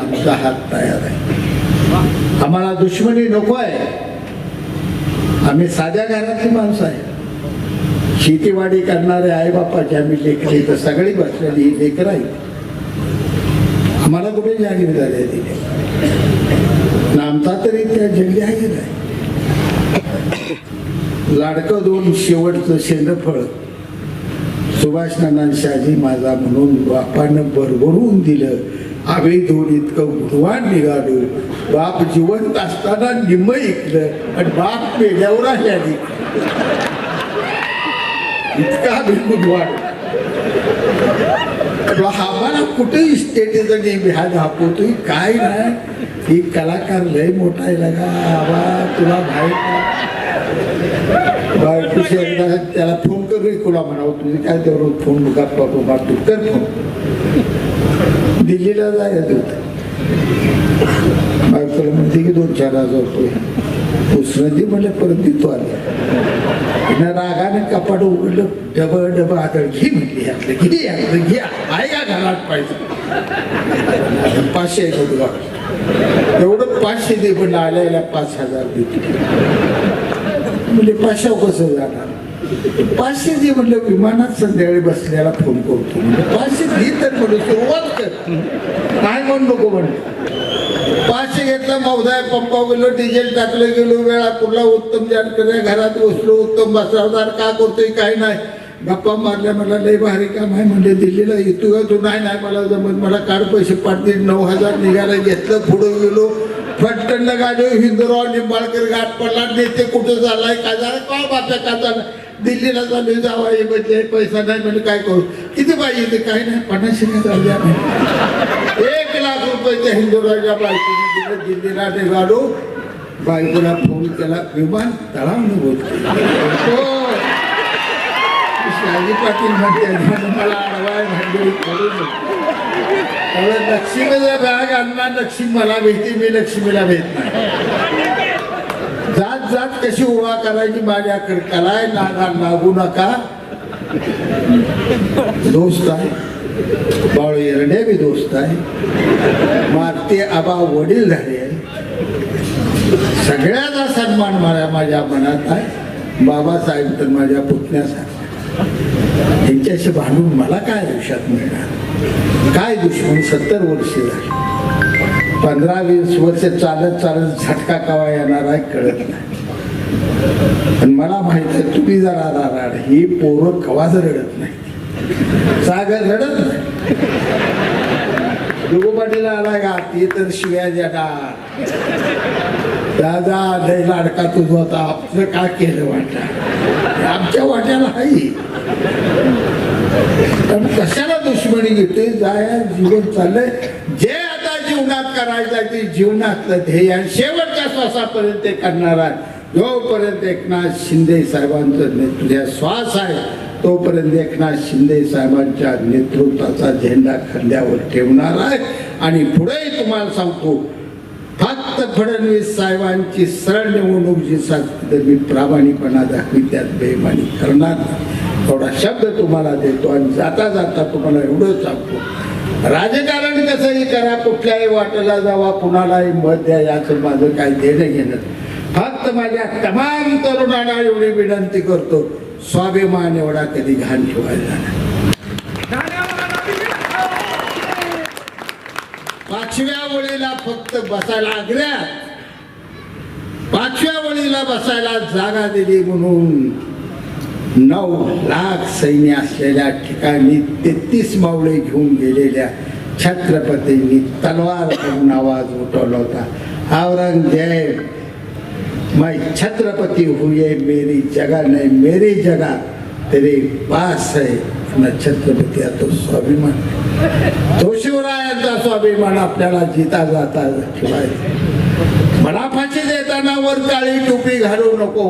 आमचा हात तयार आहे. आम्हाला दुश्मनी नको आहे. आम्ही साध्या घरातली माणसं आहे. शेतीवाडी करणारे आई बापाची आम्ही लेकरी तर सगळी बसलेली ही लेकर आहे आम्हाला कुठे जागीर झाली दिले ना आमचा तरी त्या जंगी आहे नाही लाडकं दोन शेवटचं शेंद्रफळ. सुभाष नाना शाजी माझा म्हणून बापानं भरभरून दिलं. आम्ही दोन इतकं गुणवान निघालो. बाप जिवंत असताना निम्म ऐकलं आणि बाप मेल्यावर आली इतका आम्ही गुणवान आपला आम्हाला कुठेही स्टेटीचं नेहमी हा दाखवतोय? काय नाही ही कलाकार लय मोठा आहे लगा. आबा तुला माहीत बायकोशी एकदा त्याला फोन कर रे म्हणावं तुझी काय त्यावर फोन गप्पा बाबा तू कर फोन दिल्लीला जायचं होतं. बायकोला म्हणते की दोन चार हजार रुपये उसरंदी म्हणलं परत देतो आले. रागाने कपाट उघडलं. डब डब आता घे म्हणली यातलं. घे यातलं घे. आहे का घरात पाहिजे. पाचशे आहे तुला एवढं पाचशे दे पण आल्याला पाच हजार देतो म्हणजे पाचशे कसं जाणार. पाचशे जे म्हटलं विमानात संध्याकाळी बसल्याला फोन करतो. म्हणजे पाचशे दे तर म्हणलं सुरुवात कर. काय म्हण नको म्हणलं पाचशे घेतला मौदा पंपा गेलो डिझेल टाकलं गेलो वेळा कुठला उत्तम जानकर घरात बसलो उत्तम बसवदार का करतोय काय नाही. गप्पा मारल्या मला लय भारी काम आहे म्हणजे दिल्लीला येतो का तू नाही नाही मला जमत मला काढ पैसे पाठते नऊ हजार निघायला घेतलं पुढे गेलो फटकन गाडी हिंदुराव निंबाळकर गाठ पडला नेते कुठं झालाय काय झालं काय बाप्या का झालं दिल्लीला चालू जावा हे म्हणजे पैसा नाही म्हणजे काय करू? किती पाहिजे ते काही नाही पन्नासशे नाही एक लाख रुपयाच्या हिंदू राजा बायकोने दिलं दिल्लीला निघालो बायकोला फोन केला विमान तळावून बोलतो हो. शाजी पाटील म्हणते मला अडवाय भांडवली करू त्यामुळे लक्ष्मीचा बॅग आणला लक्ष्मी मला भेटते मी लक्ष्मीला भेट नाही जात कशी उभा करायची माझ्याकडे? कलाय नागा लागू नका. दोस्त आहे. बाळू एरडे बी दोस्त आहे. मारते आबा वडील झाले. आहे सगळ्याचा सन्मान मला माझ्या मनात आहे. बाबासाहेब तर माझ्या पुतण्यासाहेब त्यांच्याशी भांडून मला काय आयुष्यात मिळणार? काय दुश्मन सत्तर वर्ष झाली. पंधरा वीस वर्ष चालत चालत झटका कवा येणार आहे कळत नाही. पण मला माहीत आहे तुम्ही जरा राड ही पोरं कवाच रडत नाही सागर रडत नाही. दुगो पाटील आला का? ती तर शिव्या दादा लय लाडका तुझा होता. आपलं का केलं वाटा? आमच्या वाट्याला हाई पण कशाला दुश्मनी घेतोय? जाय जीवन चाललंय. जे आता जीवनात करायचं ते जीवनातलं ध्येय आणि शेवटच्या श्वासापर्यंत ते करणार आहे. जोपर्यंत एकनाथ शिंदे साहेबांचं नेतृत्व श्वास आहे तोपर्यंत एकनाथ शिंदे साहेबांच्या नेतृत्वाचा झेंडा खांद्यावर ठेवणार आहे. आणि पुढेही तुम्हाला सांगतो फक्त फडणवीस साहेबांची सरळ निवडणूक जी सांगते तर मी प्रामाणिकपणा दाखवी त्यात बेमानी करणार थोडा शब्द तुम्हाला देतो आणि जाता जाता तुम्हाला एवढं सांगतो. राजकारण कसंही करा कुठल्याही वाटेला जावा कुणालाही मत द्या याचं माझं काही देणं घेणं फक्त माझ्या तमाम तरुणांना एवढी विनंती करतो स्वाभिमान एवढा कधी घाण ठेवायला पाचव्या वळीला फक्त बसायला आग्र्या पाचव्या वळीला बसायला जागा दिली म्हणून नऊ लाख सैन्य असलेल्या ठिकाणी तेहतीस मावळे घेऊन गेलेल्या छत्रपतींनी तलवार करून आवाज उठवला होता. औरंगजेब मैं छत्रपति हुए मेरी जगह नहीं मेरी जगह तेरे पास है। न छत्रपती तो स्वाभिमान। हो तो शिवरायांचा स्वाभिमान आपल्याला जिता जाता ठेवायचा. मला फाशी देताना वर काळी टोपी घालू नको.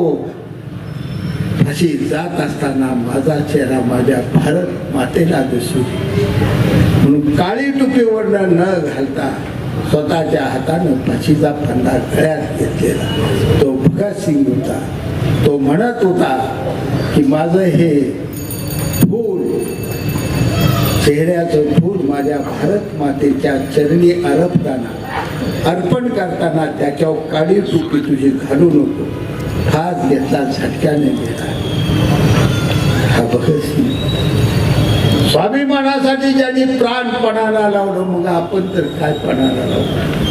फाशी जात असताना माझा चेहरा माझ्या भारत मातेला दिसू. म्हणून काळी टोपीवरनं न घालता स्वतःच्या हातानं फाशीचा फंदा गळ्यात घेतलेला. तो भगतसिंग होता. तो म्हणत होता की माझं हे फूल चेहऱ्याचं फूल माझ्या भारत मातेच्या चरणी अरपताना अर्पण करताना त्याच्यावर काळी चुकी तुझी घालू नको हात घेतला झटक्याने गेला. हा भगतसिंग स्वाभिमानासाठी ज्यांनी प्राण पणाला लावलं मग आपण तर काय पणाला लावलं